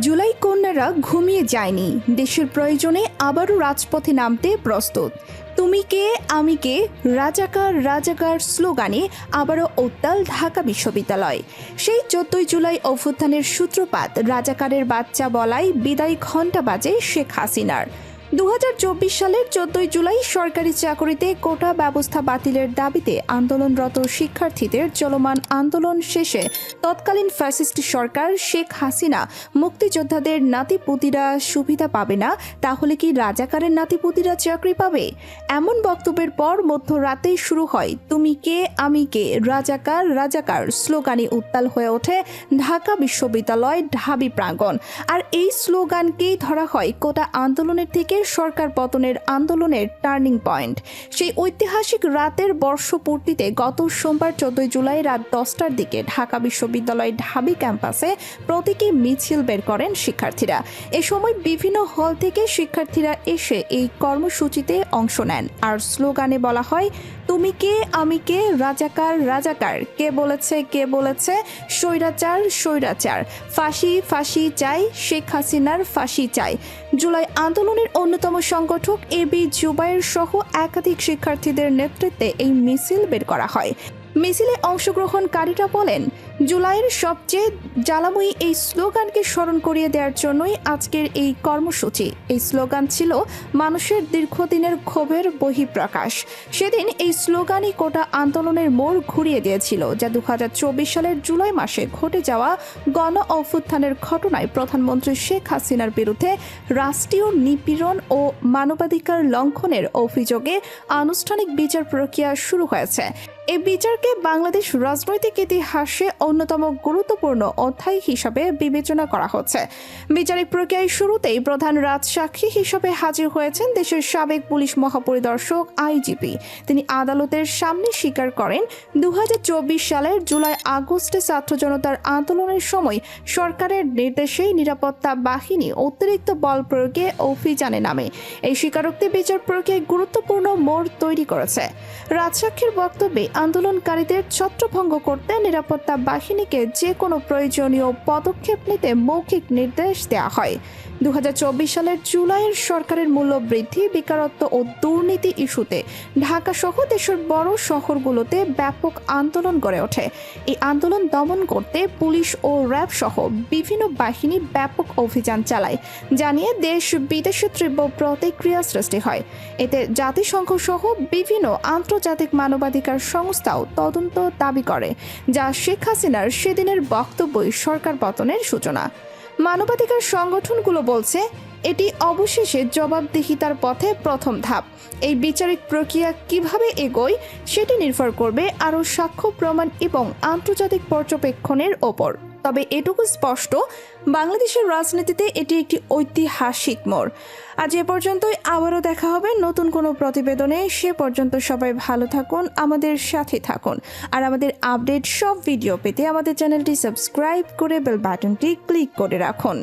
জুলাই কন্যারা ঘুমিয়ে যায়নি। দেশের প্রয়োজনে আবারও রাজপথে নামতে প্রস্তুত। তুমি কে, আমি কে, রাজাকার রাজাকার স্লোগানে আবারও উত্তাল ঢাকা বিশ্ববিদ্যালয়। সেই চোদ্দই জুলাই অভ্যুত্থানের সূত্রপাত রাজাকারের বাচ্চা বলায় বিদায় ঘণ্টা বাজে শেখ হাসিনার। দু হাজার চব্বিশ সালের চোদ্দই জুলাই সরকারি চাকরিতে কোটা ব্যবস্থা বাতিলের দাবিতে আন্দোলনরত শিক্ষার্থীদের চলমান আন্দোলন শেষে তৎকালীন ফ্যাসিস্ট সরকার শেখ হাসিনা মুক্তিযোদ্ধাদের নাতিপুতিরা সুবিধা পাবে না, তাহলে কি রাজাকারের নাতিপুতিরা চাকরি পাবে? এমন বক্তব্যের পর মধ্যরাতেই শুরু হয়, তুমি কে, আমি কে? রাজাকার রাজাকার স্লোগানে উত্তাল হয়ে ওঠে ঢাকা বিশ্ববিদ্যালয় ঢাবি প্রাঙ্গণ। আর এই স্লোগানকেই ধরা হয় কোটা আন্দোলনের থেকে সরকার পতনের আন্দোলনের টার্নিং পয়েন্ট। সেই ঐতিহাসিক রাতের বর্ষপূর্তিতে গত সোমবার চোদ্দই জুলাই রাত দশটার দিকে ঢাকা বিশ্ববিদ্যালয় ঢাবি ক্যাম্পাসে প্রতীকী মিছিল বের করেন শিক্ষার্থীরা। এ সময় বিভিন্ন হল থেকে শিক্ষার্থীরা এসে এই কর্মসূচিতে অংশ নেন। আর স্লোগানে বলা হয়, তুমি কে, আমি কে, রাজাকার রাজাকার, কে বলেছে কে বলেছে, স্বৈরাচার স্বৈরাচার, ফাঁসি ফাঁসি চাই, শেখ হাসিনার ফাঁসি চাই। জুলাই আন্দোলনের অন্যতম সংগঠক এ বি জুবাইর সহ একাধিক শিক্ষার্থীদের নেতৃত্বে এই মিছিল বের করা হয়। মিছিলে অংশগ্রহণকারীরা বলেন, জুলাইয়ের সবচেয়ে জ্বালাময়ী এই স্লোগানকে স্মরণ করিয়ে দেওয়ার জন্যই আজকের এই কর্মসূচি। এই স্লোগান ছিল মানুষের দীর্ঘদিনের ক্ষোভের বহিঃপ্রকাশ। সেদিন এই স্লোগানই কোটা আন্দোলনের মোড় ঘুরিয়ে দিয়েছিল, যা দু হাজার চব্বিশ সালের জুলাই মাসে ঘটে যাওয়া গণ অভ্যুত্থানের ঘটনায় প্রধানমন্ত্রী শেখ হাসিনার বিরুদ্ধে রাষ্ট্রীয় নিপীড়ন ও মানবাধিকার লঙ্ঘনের অভিযোগে আনুষ্ঠানিক বিচার প্রক্রিয়া শুরু হয়েছে। এই বিচারকে বাংলাদেশ রাজনৈতিক ইতিহাসে অন্যতম গুরুত্বপূর্ণ অধ্যায় হিসাবে বিবেচনা করা হচ্ছে। বিচারিক প্রক্রিয়ায় শুরুতেই প্রধান রাজসাক্ষী হিসাবে হাজির হয়েছেন দেশের সাবেক পুলিশ মহাপরিদর্শক আইজিপি। তিনি আদালতের সামনে স্বীকার করেন দুই হাজার চব্বিশ সালের জুলাই আগস্টে ছাত্র জনতার আন্দোলনের সময় সরকারের নির্দেশেই নিরাপত্তা বাহিনী অতিরিক্ত বল প্রয়োগে অভিযানে নামে। এই স্বীকারোক্তি বিচার প্রক্রিয়ায় গুরুত্বপূর্ণ মোড় তৈরি করেছে। রাজসাক্ষীর বক্তব্যে আন্দোলনকারীদের ছত্রভঙ্গ করতে নিরাপত্তা বাহিনীকে যে কোনো প্রয়োজনীয় পদক্ষেপ নিতে মৌখিক নির্দেশ দেওয়া হয়। দু হাজার চব্বিশ সালের জুলাইয়ের সরকারের মূল্য বৃদ্ধি বেকারত্ব ও দুর্নীতি ইস্যুতে ঢাকা সহ দেশের বড় শহরগুলোতে ব্যাপক আন্দোলন গড়ে ওঠে। এই আন্দোলন দমন করতে পুলিশ ও র্যাব সহ বিভিন্ন বাহিনী ব্যাপক অভিযান চালায়, জানিয়ে দেশ বিদেশে তীব্র প্রতিক্রিয়া সৃষ্টি হয়। এতে জাতিসংঘ সহ বিভিন্ন আন্তর্জাতিক মানবাধিকার সংস্থাও তদন্ত দাবি করে, যা শেখ হাসিনার সেদিনের বক্তব্যই সরকার পতনের সূচনা। মানবাধিকার সংগঠনগুলো বলছে, এটি অবশেষে জবাবদিহিতার পথে প্রথম ধাপ। এই বিচারিক প্রক্রিয়া কীভাবে এগোয়, সেটি নির্ভর করবে আরও সাক্ষ্য প্রমাণ এবং আন্তর্জাতিক পর্যবেক্ষণের ওপর। তবে এটুকু স্পষ্ট, বাংলাদেশের রাজনীতিতে এটি একটি ঐতিহাসিক মোড়। আজ এ পর্যন্তই, আবারও দেখা হবে নতুন কোনো প্রতিবেদনে। সে পর্যন্ত সবাই ভালো থাকুন, আমাদের সাথে থাকুন। আর আমাদের আপডেট সব ভিডিও পেতে আমাদের চ্যানেলটি সাবস্ক্রাইব করে বেল বাটনটি ক্লিক করে রাখুন।